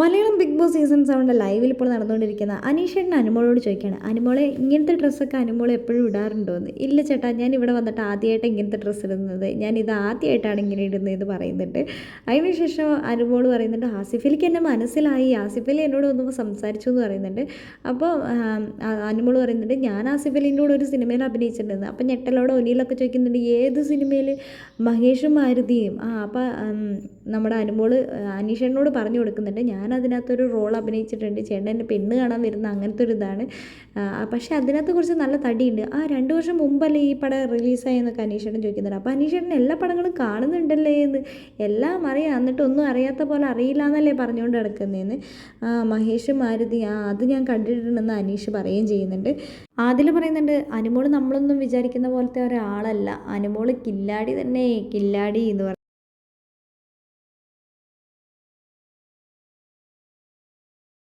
Malayalam big Boss season സെവന്റെ ലൈവിൽ ഇപ്പോൾ നടന്നുകൊണ്ടിരിക്കുന്ന അനീഷേട്ടൻ അനുമോളോട് ചോദിക്കുകയാണ്. അനുമോളെ ഇങ്ങനത്തെ ഡ്രസ്സൊക്കെ അനുമോൾ എപ്പോഴും ഇടാറുണ്ടോ എന്ന് ഇല്ല ചേട്ടാ ഞാൻ ഇവിടെ വന്നിട്ട് ആദ്യമായിട്ട് ഇങ്ങനത്തെ ഡ്രസ്സ് ഇടുന്നത്. ഞാൻ ഇത് ആദ്യമായിട്ടാണ് ഇങ്ങനെ ഇടുന്നത് എന്ന് പറയുന്നുണ്ട് അതിനുശേഷം അനുമോൾ പറയുന്നുണ്ട് ആസിഫലിക്ക് എന്നെ മനസ്സിലായി. ആസിഫലി എന്നോട് ഒന്ന് സംസാരിച്ചു എന്ന് പറയുന്നുണ്ട്. അപ്പോൾ അനുമോൾ പറയുന്നുണ്ട് ഞാൻ ആസിഫലിന്റെ കൂടെ ഒരു സിനിമയിൽ അഭിനയിച്ചിട്ടുണ്ടെന്ന്. അപ്പം ഞെട്ടലോടെ ഒനിയിലൊക്കെ ചോദിക്കുന്നുണ്ട് ഏത് സിനിമയിൽ? മഹേഷും മാരുതിയും. ആ അപ്പം നമ്മുടെ അനുമോൾ അനീഷേട്ടനോട് പറഞ്ഞു കൊടുക്കുന്നുണ്ട് ഞാൻ ഞാൻ അതിനകത്തൊരു റോൾ അഭിനയിച്ചിട്ടുണ്ട്. ചേട്ടൻ എന്റെ പെണ്ണ് കാണാൻ വരുന്ന അങ്ങനത്തെ ഒരു ഇതാണ് പക്ഷേ അതിനകത്ത് കുറച്ച് നല്ല തടിയുണ്ട്. ആ രണ്ട് വർഷം മുമ്പല്ലേ ഈ പടം റിലീസായെന്നൊക്കെ അനീഷേട്ടൻ ചോദിക്കുന്നുണ്ട്. അപ്പോൾ അനീഷേട്ടൻ എല്ലാ പടങ്ങളും കാണുന്നുണ്ടല്ലേ എന്ന്. എല്ലാം അറിയാം. എന്നിട്ട് ഒന്നും അറിയാത്ത പോലെ അറിയില്ല എന്നല്ലേ പറഞ്ഞുകൊണ്ട് കിടക്കുന്നതെന്ന് മഹേഷ് മാരുതി ആ അത് ഞാൻ കണ്ടിട്ടുണ്ടെന്ന് അനീഷ് പറയുകയും ചെയ്യുന്നുണ്ട്. ആദിൽ പറയുന്നുണ്ട് അനുമോൾ നമ്മളൊന്നും വിചാരിക്കുന്ന പോലത്തെ ഒരാളല്ല. അനുമോൾ കില്ലാടി തന്നെ. കില്ലാടി എന്ന് പറയും